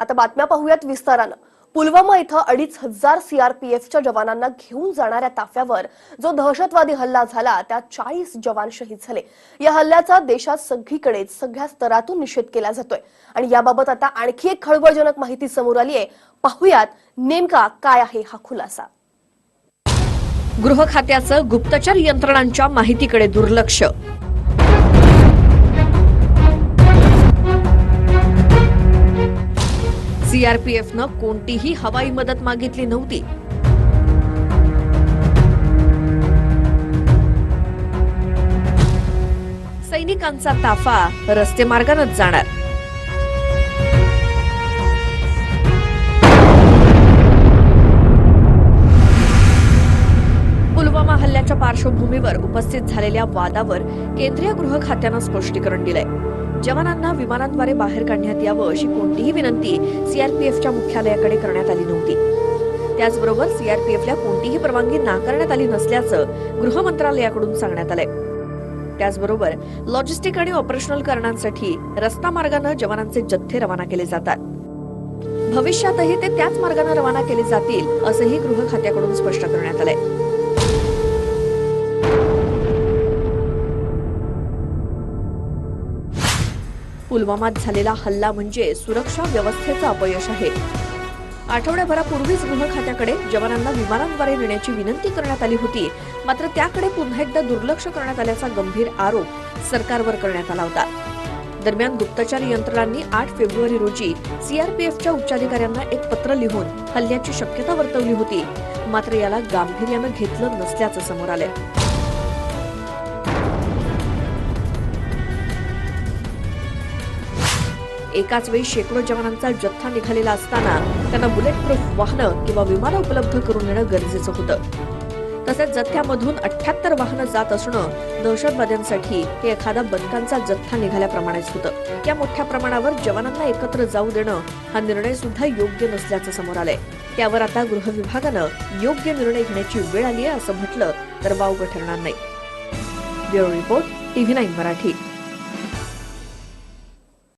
आता बातम्या पाहूयात विस्तारानं. पुलवामा इथं अडीच हजार सीआरपीएफच्या जवानांना घेऊन जाणाऱ्या ताफ्यावर जो दहशतवादी हल्ला झाला त्यात चाळीस जवान शहीद झाले. या हल्ल्याचा देशात सगळीकडे सगळ्या स्तरातून निषेध केला जातोय. आणि याबाबत आता आणखी एक खळबळजनक माहिती समोर आली आहे. पाहूयात नेमका काय आहे हा खुलासा. गृह खात्याचं गुप्तचर यंत्रणांच्या माहितीकडे दुर्लक्ष. सीआरपीएफनं कोणतीही हवाई मदत मागितली नव्हती. सैनिकांचा ताफा रस्तेमार्गानच जाणार. पुलवामा हल्ल्याच्या पार्श्वभूमीवर उपस्थित झालेल्या वादावर केंद्रीय गृह खात्यानं स्पष्टीकरण दिलंय. जवानांना विमानाद्वारे बाहेर काढण्यात यावं अशी कोणतीही विनंती सीआरपीएफच्या मुख्यालयाकडे करण्यात आली नव्हती. त्याचबरोबर सीआरपीएफला कोणतीही परवानगी नाकारण्यात आली नसल्याचं गृह मंत्रालयाकडून सांगण्यात आलंय. त्याचबरोबर लॉजिस्टिक आणि ऑपरेशनल कारणांसाठी रस्ता मार्गानं जवानांचे जथ्थे रवाना केले जातात. भविष्यातही ते त्याच मार्गाने रवाना केले जातील असंही गृह खात्याकडून स्पष्ट करण्यात आलंय. पुलवामात झालेला हल्ला म्हणजे सुरक्षा व्यवस्थेचं अपयश आहे. आठवड्याभरापूर्वीच गृह खात्याकडे जवानांना विमानाद्वारे नेण्याची विनंती करण्यात आली होती. मात्र त्याकडे पुन्हा एकदा दुर्लक्ष करण्यात आल्याचा गंभीर आरोप सरकारवर करण्यात आला होता. दरम्यान गुप्तचर यंत्रणांनी आठ फेब्रुवारी रोजी सीआरपीएफच्या उच्चाधिकाऱ्यांना एक पत्र लिहून हल्ल्याची शक्यता वर्तवली होती. मात्र याला गांभीर्यानं घेतलं नसल्याचं समोर आलं एकाच वेळी शेकडो जवानांचा जथ्था निघालेला असताना त्यांना बुलेट प्रूफ वाहनं किंवा विमानं उपलब्ध करून देणं गरजेचं होतं. तसेच जथ्यामधून अठ्याहत्तर वाहनं जात असणं दहशतवाद्यांसाठी हे एखादा बंदकांचा जथ्था निघाल्याप्रमाणेच होतं. या मोठ्या प्रमाणावर जवानांना एकत्र जाऊ देणं हा निर्णय सुद्धा योग्य नसल्याचं समोर आलंय. त्यावर आता गृह विभागानं योग्य निर्णय घेण्याची वेळ आली आहे असं म्हटलं तर वावगं ठरणार नाही. Bureau report TV nine Marathi.